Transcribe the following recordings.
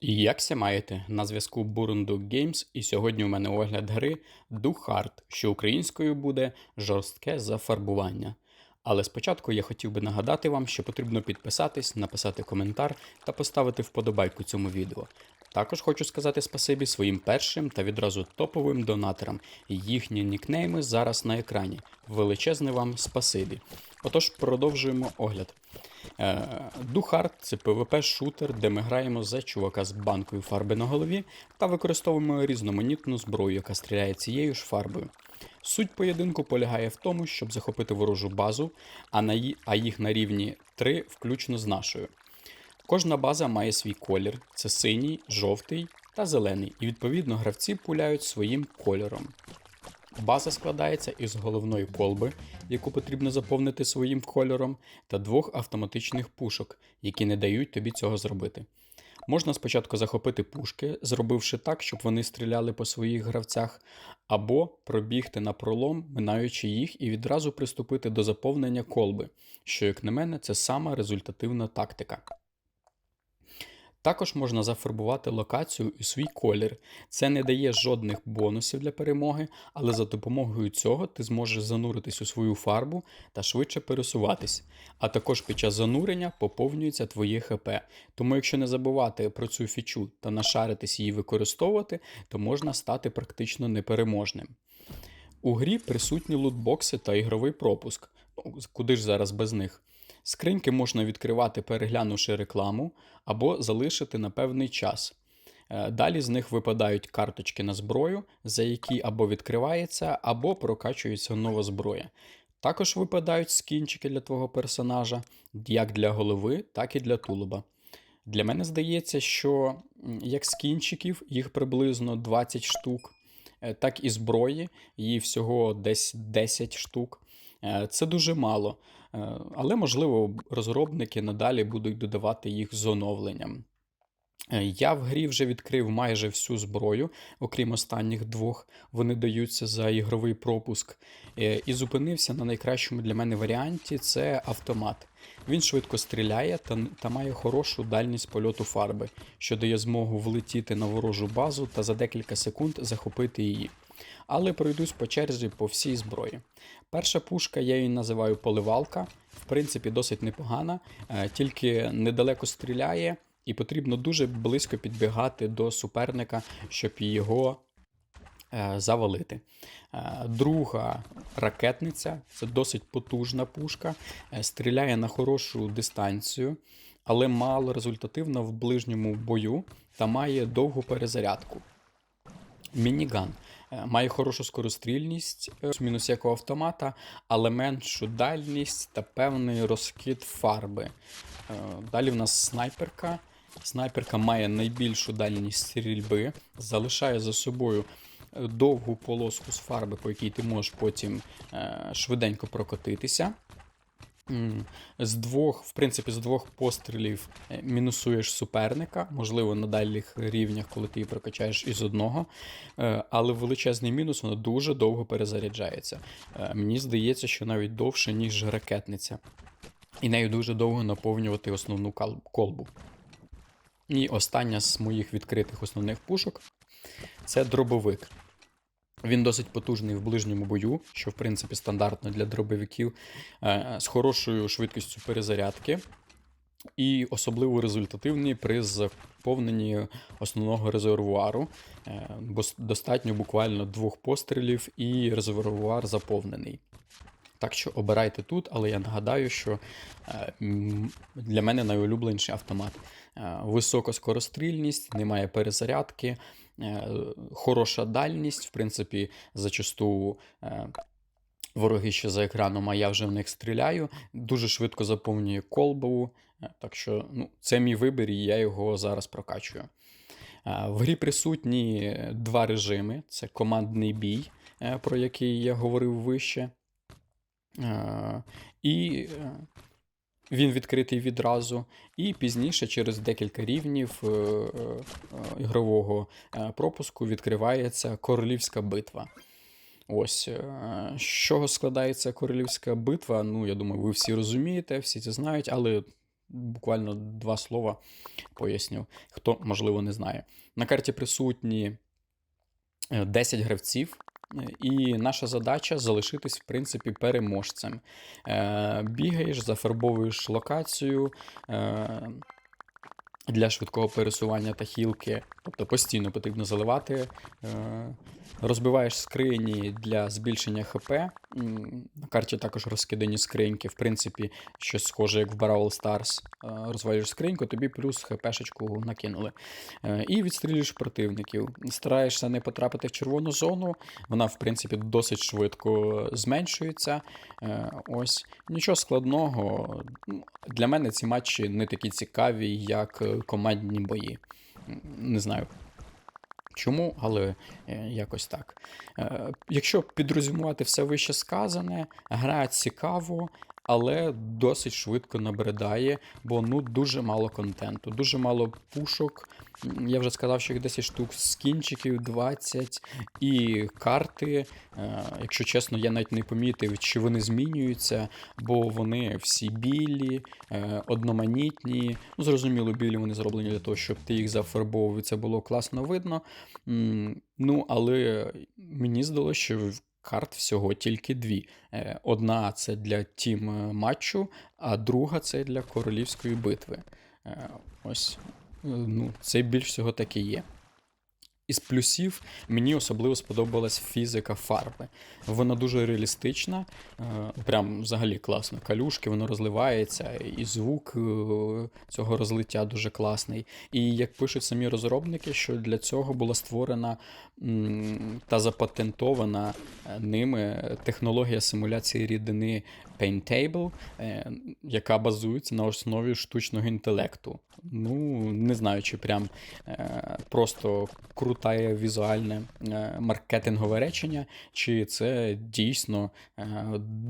Як ся маєте? На зв'язку Burundu Games, і сьогодні у мене огляд гри Do Hard, що українською буде жорстке зафарбування. Але спочатку я хотів би нагадати вам, що потрібно підписатись, написати коментар та поставити вподобайку цьому відео. Також хочу сказати спасибі своїм першим та відразу топовим донаторам. Їхні нікнейми зараз на екрані. Величезне вам спасибі. Отож, продовжуємо огляд. Духард це PvP-шутер, де ми граємо за чувака з банкою фарби на голові та використовуємо різноманітну зброю, яка стріляє цією ж фарбою. Суть поєдинку полягає в тому, щоб захопити ворожу базу, а, на ї- а їх на рівні 3 включно з нашою. Кожна база має свій колір: це синій, жовтий та зелений, і відповідно гравці пуляють своїм кольором. База складається із головної колби, яку потрібно заповнити своїм кольором, та двох автоматичних пушок, які не дають тобі цього зробити. Можна спочатку захопити пушки, зробивши так, щоб вони стріляли по своїх гравцях, або пробігти на пролом, минаючи їх, і відразу приступити до заповнення колби, що, як на мене, це сама результативна тактика. Також можна зафарбувати локацію і свій колір. Це не дає жодних бонусів для перемоги, але за допомогою цього ти зможеш зануритись у свою фарбу та швидше пересуватись. А також під час занурення поповнюється твоє ХП. Тому, якщо не забувати про цю фічу та нашаритись її використовувати, то можна стати практично непереможним. У грі присутні лутбокси та ігровий пропуск. Ну, куди ж зараз без них? Скриньки можна відкривати, переглянувши рекламу, або залишити на певний час. Е, Далі з них випадають карточки на зброю, за які або відкривається, або прокачується нова зброя. Також випадають скінчики для твого персонажа, як для голови, так і для тулуба. Для мене здається, що як скінчиків, їх приблизно 20 штук, так і зброї, її всього десь 10 штук. Е, Це дуже мало, Е, але можливо розробники надалі будуть додавати їх з оновленням. Е, Я в грі вже відкрив майже всю зброю, окрім останніх двох. Вони даються за ігровий пропуск. Е, І зупинився на найкращому для мене варіанті це автомат. Він швидко стріляє та, та має хорошу дальність польоту фарби, що дає змогу влетіти на ворожу базу та за декілька секунд захопити її. Але пройдусь по черзі по всій зброї. Перша пушка, я її називаю поливалка. В принципі, досить непогана, е, тільки недалеко стріляє, і потрібно дуже близько підбігати до суперника, щоб його завалити. Е, Друга ракетниця це досить потужна пушка, е, стріляє на хорошу дистанцію, але мало результативна в ближньому бою та має довгу перезарядку. Мініган е, має хорошу скорострільність, е, мінус як у автомата, але меншу дальність та певний розкид фарби. Е, Далі в нас снайперка. Снайперка має найбільшу дальність стрільби, залишає за собою е, довгу полоску з фарби, по якій ти можеш потім е, швиденько прокотитися. З двох, в принципі, з двох пострілів е, мінусуєш суперника, можливо, на дальніх рівнях, коли ти її прокачаєш із одного. Е, Але величезний мінус, вона дуже довго перезаряджається. Мені здається, що навіть довше, ніж ракетниця. І нею дуже довго наповнювати основну колбу. І остання з моїх відкритих основних пушок це дробовик. Він досить потужний в ближньому бою, що в принципі стандартно для дробовиків, е, з хорошою швидкістю перезарядки, і особливо результативний при заповненні основного резервуару, е, бо достатньо буквально двох пострілів, і резервуар заповнений. Так що обирайте тут, але я нагадаю, що е, для мене найулюбленіший автомат. Е, Висока скорострільність, немає перезарядки, хороша дальність. В принципі, зачасту е, вороги ще за екраном, а я вже в них стріляю. Дуже швидко заповнює колбу. е, Так що ну, це мій вибір, і я його зараз прокачую. Е, В грі присутні два режими: це командний бій, е, про який я говорив вище. Е, І е, він відкритий відразу. І пізніше, через декілька рівнів е, е, ігрового е, пропуску, відкривається королівська битва. Ось з чого складається королівська битва. Ну, я думаю, ви всі розумієте, всі це знають, але буквально два слова поясню, хто, можливо, не знає. На карті присутні е, 10 гравців, і наша задача залишитись, в принципі, переможцем. Е, Бігаєш, зафарбовуєш локацію. Е, для швидкого пересування та хілки, тобто постійно потрібно заливати. Е, Розбиваєш скрині для збільшення ХП. На карті також розкидані скриньки, в принципі, щось схоже, як в Brawl Stars. Е, Розвалюєш скриньку, тобі плюс ХПшечку накинули. Е, І відстрілюєш противників. Стараєшся не потрапити в червону зону. Вона, в принципі, досить швидко зменшується. Е, Ось нічого складного. Для мене ці матчі не такі цікаві, як командні бої. Не знаю. Чому, але е, якось так. Е, Якщо підрозумувати все вище сказане, гра цікаво, але досить швидко набридає, бо ну дуже мало контенту, дуже мало пушок. Я вже сказав, що їх 10 штук, скінчиків 20 і карти. Е, Якщо чесно, я навіть не помітив, чи вони змінюються, бо вони всі білі, е, одноманітні. Ну, зрозуміло, білі вони зроблені для того, щоб ти їх зафарбовував, і це було класно видно. Ну, але мені здалося, що карт всього тільки дві. Е, Одна це для тім е, матчу, а друга це для королівської битви. Е, Ось, ну, це більш всього так і є. Із плюсів мені особливо сподобалась фізика фарби. Вона дуже реалістична, е, прям взагалі класно. Калюшки, воно розливається, і звук е, цього розлиття дуже класний. І як пишуть самі розробники, що для цього була створена та запатентована е, ними технологія симуляції рідини Paintable, яка базується на основі штучного інтелекту. Ну, не знаю, чи прям е, просто круте візуальне е, маркетингове речення, чи це дійсно е,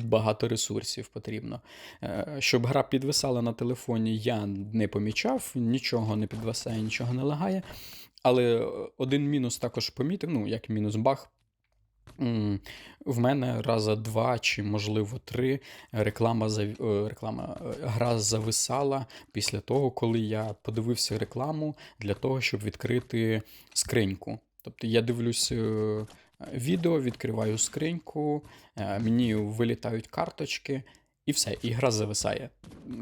багато ресурсів потрібно. Е, Щоб гра підвисала на телефоні, я не помічав, нічого не підвисає, нічого не лагає. Але один мінус також помітив, ну, як мінус баг. В мене раза два чи, можливо, три реклама, е, реклама е, гра зависала після того, коли я подивився рекламу для того, щоб відкрити скриньку. Тобто я дивлюсь е, відео, відкриваю скриньку, мені вилітають карточки, і все, і гра зависає.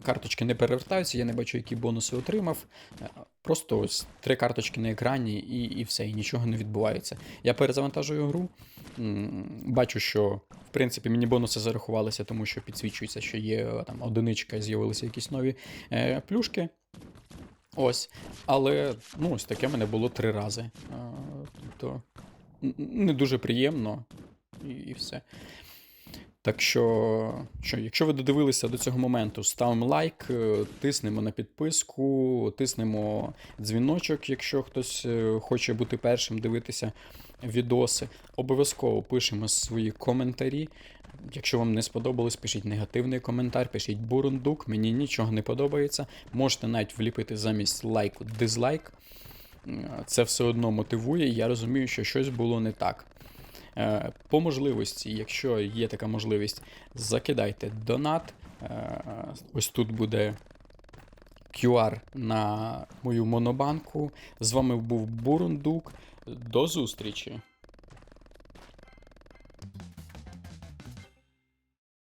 Карточки не перевертаються, я не бачу, які бонуси отримав. Е, Просто ось три карточки на екрані, і, і все, і нічого не відбувається. Я перезавантажую гру. Бачу, що в принципі мені бонуси зарахувалися, тому що підсвічується, що є е, там одиничка, з'явилися якісь нові е, плюшки. Ось. Але ну, ось таке мене було три рази. Е, тобто не дуже приємно, і, і все. Так що, що, якщо ви додивилися до цього моменту, ставимо лайк, е, тиснемо на підписку, тиснемо дзвіночок, якщо хтось е, хоче бути першим, дивитися відоси. Обов'язково пишемо свої коментарі. Якщо вам не сподобалось, пишіть негативний коментар, пишіть бурундук, мені нічого не подобається. Можете навіть вліпити замість лайку дизлайк. Е, Це все одно мотивує, і я розумію, що щось було не так. Е, По можливості, якщо є така можливість, закидайте донат. Е, Ось тут буде QR на мою монобанку. З вами був Бурундук. До зустрічі!